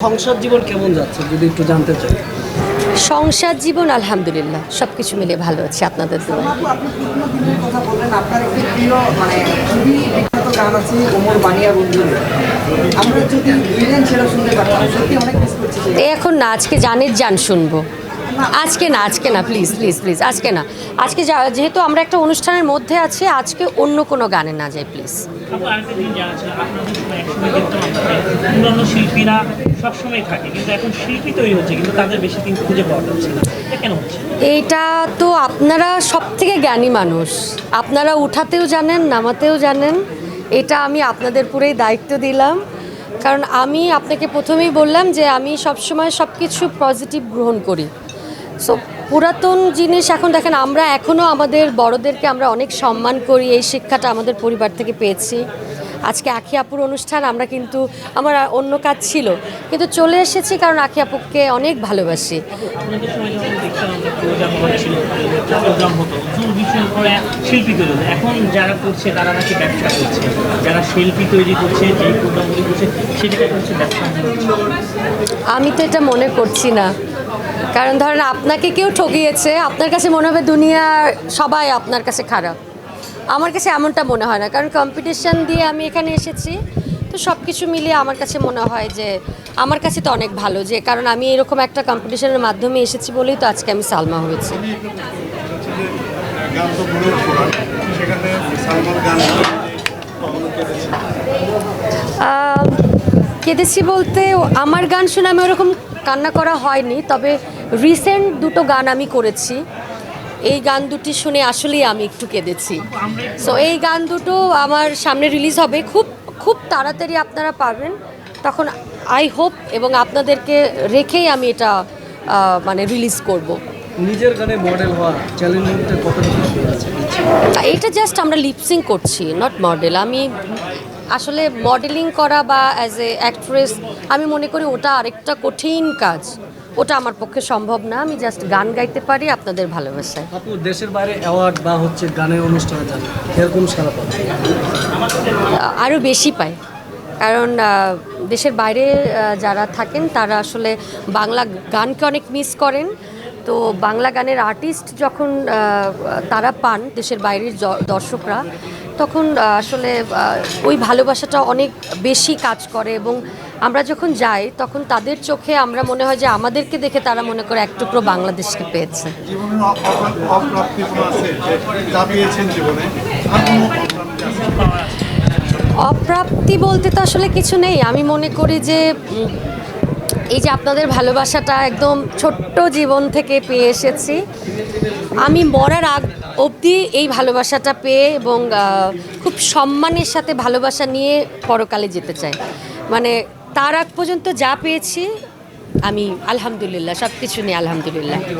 সংসার জীবন কেমন যাচ্ছে যদি একটু জানতে চাই? সংসার জীবন আলহামদুলিল্লাহ সব কিছু মিলে ভালো আছে আপনাদের দোয়া আপনি পুরনো দিনের কথা বললেন আপনার একটি প্রিয় মানে আছে সেই এই এখন না আজকে জানের জান শুনব। আজকে না আজকে না প্লিজ প্লিজ প্লিজ আজকে না। আজকে যা- যেহেতু আমরা একটা অনুষ্ঠানের মধ্যে আছি আজকে অন্য কোনো গানে না যাই প্লিজ আপনাদের শিল্পীরা সবসময় থাকে, কিন্তু এখন শিল্পী তৈরি হচ্ছে, কিন্তু তাদের বেশি দিন খুঁজে পাওয়া যাচ্ছে না। এটা কেন হচ্ছে? এইটা তো আপনারা সব থেকে জ্ঞানী মানুষ। আপনারা উঠাতেও জানেন, নামাতেও জানেন। এটা আমি আপনাদের পুরেই দায়িত্ব দিলাম। কারণ আমি আপনাকে প্রথমেই বললাম যে আমি সবসময় সব কিছু পজিটিভ গ্রহণ করি। সো পুরাতন জিনিস এখন দেখেন, আমরা এখনও আমাদের বড়দেরকে আমরা অনেক সম্মান করি, এই শিক্ষাটা আমাদের পরিবার থেকে পেয়েছি। আজকে আখি আপুর অনুষ্ঠান, আমরা কিন্তু, আমার অন্য কাজ ছিল। কিন্তু চলে এসেছি কারণ আখি আপুকে অনেক ভালোবাসি। আমি তো এটা মনে করছি না। কারণ ধরেন আপনাকে কেউ ঠকিয়েছে, আপনার কাছে মনে হবে দুনিয়ার সবাই আপনার কাছে খারাপ। আমার কাছে এমনটা মনে হয় না। কারণ কম্পিটিশন দিয়ে আমি এখানে এসেছি তো সব কিছু মিলিয়ে আমার কাছে মনে হয় যে আমার কাছে তো অনেক ভালো যে কারণ আমি এরকম একটা কম্পিটিশনের মাধ্যমে এসেছি বলেই তো আজকে আমি সালমা হয়েছি। কেঁদেছি বলতে আমার গান শুনে আমি ওরকম কান্না করা হয়নি তবে রিসেন্ট দুটো গান আমি করেছি। এই গান দুটি শুনে আসলেই আমি একটু কেঁদেছি। সো এই গান দুটো আমার সামনে রিলিজ হবে। খুব খুব তাড়াতাড়ি আপনারা পাবেন তখন আই হোপ এবং আপনাদেরকে রেখেই আমি এটা মানে রিলিজ করব। নিজের গানে মডেল হওয়া চ্যালেঞ্জিংটা কতটা এটা জাস্ট আমরা লিপসিং করছি নট মডেল আমি আসলে মডেলিং করা বা অ্যাজ এ অ্যাক্ট্রেস আমি মনে করি ওটা আরেকটা কঠিন কাজ। ওটা আমার পক্ষে সম্ভব না আমি জাস্ট গান গাইতে পারি আপনাদের ভালোবাসায়। আপু দেশের বাইরে অ্যাওয়ার্ড বা হচ্ছে গানের অনুষ্ঠানে যান এরকম সারা পান আরও বেশি পাই। কারণ দেশের বাইরে যারা থাকেন তারা আসলে বাংলা গানকে অনেক মিস করেন। তো বাংলা গানের আর্টিস্ট যখন তারা পান দেশের বাইরের দর্শকরা তখন আসলে ওই ভালোবাসাটা অনেক বেশি কাজ করে এবং আমরা যখন যাই তখন তাদের চোখে আমরা মনে হয় যে আমাদেরকে দেখে তারা মনে করে এক টুকরো বাংলাদেশকে পেয়েছে। অপ্রাপ্তি বলতে তো আসলে কিছু নেই। আমি মনে করি যে এই যে আপনাদের ভালোবাসাটা একদম ছোট্ট জীবন থেকে পেয়ে এসেছি। আমি মরার আগ অবধি এই ভালোবাসাটা পেয়ে এবং খুব সম্মানের সাথে ভালোবাসা নিয়ে পরকালে যেতে চাই। মানে তার আগ পর্যন্ত যা পেয়েছি আমি আলহামদুলিল্লাহ সব কিছু নিয়ে আলহামদুলিল্লাহ।